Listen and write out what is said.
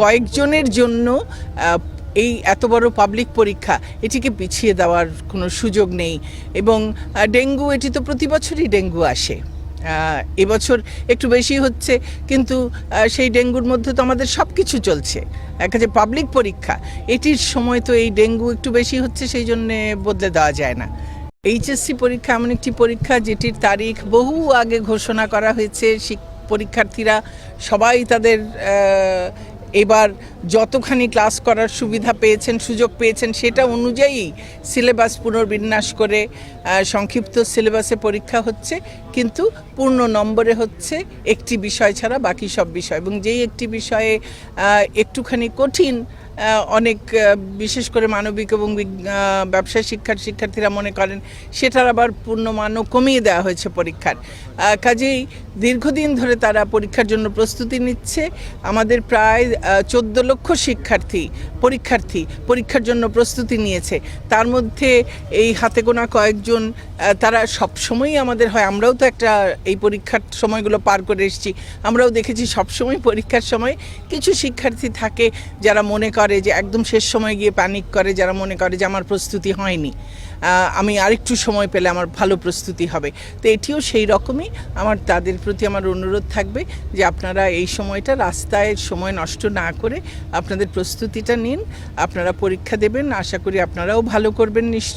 কয়েকজনের জন্য এই এত বড় পাবলিক পরীক্ষা, এটিকে পিছিয়ে দেওয়ার কোনো সুযোগ নেই। এবং ডেঙ্গু, এটি তো প্রতি বছরই ডেঙ্গু আসে। এবছর একটু বেশি হচ্ছে, কিন্তু সেই ডেঙ্গুর মধ্যে তো আমাদের সব কিছু চলছে। একটা যে পাবলিক পরীক্ষা, এটির সময় তো এই ডেঙ্গু একটু বেশি হচ্ছে, সেই জন্যে বদলে দেওয়া যায় না। এইচএসসি পরীক্ষা এমন একটি পরীক্ষা, যেটির তারিখ বহু আগে ঘোষণা করা হয়েছে। পরীক্ষার্থীরা সবাই তাদের এবার যতখানি ক্লাস করার সুবিধা পেয়েছেন, সুযোগ পেয়েছেন, সেটা অনুযায়ী সিলেবাস পুনর্বিন্যাস করে সংক্ষিপ্ত সিলেবাসে পরীক্ষা হচ্ছে, কিন্তু পূর্ণ নম্বরে হচ্ছে একটি বিষয় ছাড়া বাকি সব বিষয়। এবং যেই একটি বিষয়ে একটুখানি কঠিন অনেক বিশেষ করে মানবিক এবং ব্যবসায় শিক্ষার শিক্ষার্থীরা মনে করেন সেটার আবার পূর্ণমানও কমিয়ে দেওয়া হয়েছে পরীক্ষার। কাজেই দীর্ঘদিন ধরে তারা পরীক্ষার জন্য প্রস্তুতি নিচ্ছে। আমাদের প্রায় চোদ্দ লক্ষ শিক্ষার্থী, পরীক্ষার্থী পরীক্ষার জন্য প্রস্তুতি নিয়েছে। তার মধ্যে এই হাতে গোনা কয়েকজন তারা সবসময়ই আমাদের হয়। আমরাও তো একটা এই পরীক্ষার সময়গুলো পার করে এসেছি। আমরাও দেখেছি সবসময় পরীক্ষার সময় কিছু শিক্ষার্থী থাকে যারা মনে করে যে একদম শেষ সময় গিয়ে প্যানিক করে, যারা মনে করে যে আমার প্রস্তুতি হয়নি। আমি আরেকটু সময় পেলে আমার ভালো প্রস্তুতি হবে। তো এটিও সেই রকমই। আমার তাদের প্রতি আমার অনুরোধ থাকবে যে আপনারা এই সময়টা রাস্তায় সময় নষ্ট না করে আপনাদের প্রস্তুতিটা নিন। আপনারা পরীক্ষা দেবেন। আশা করি আপনারাও ভালো করবেন নিশ্চয়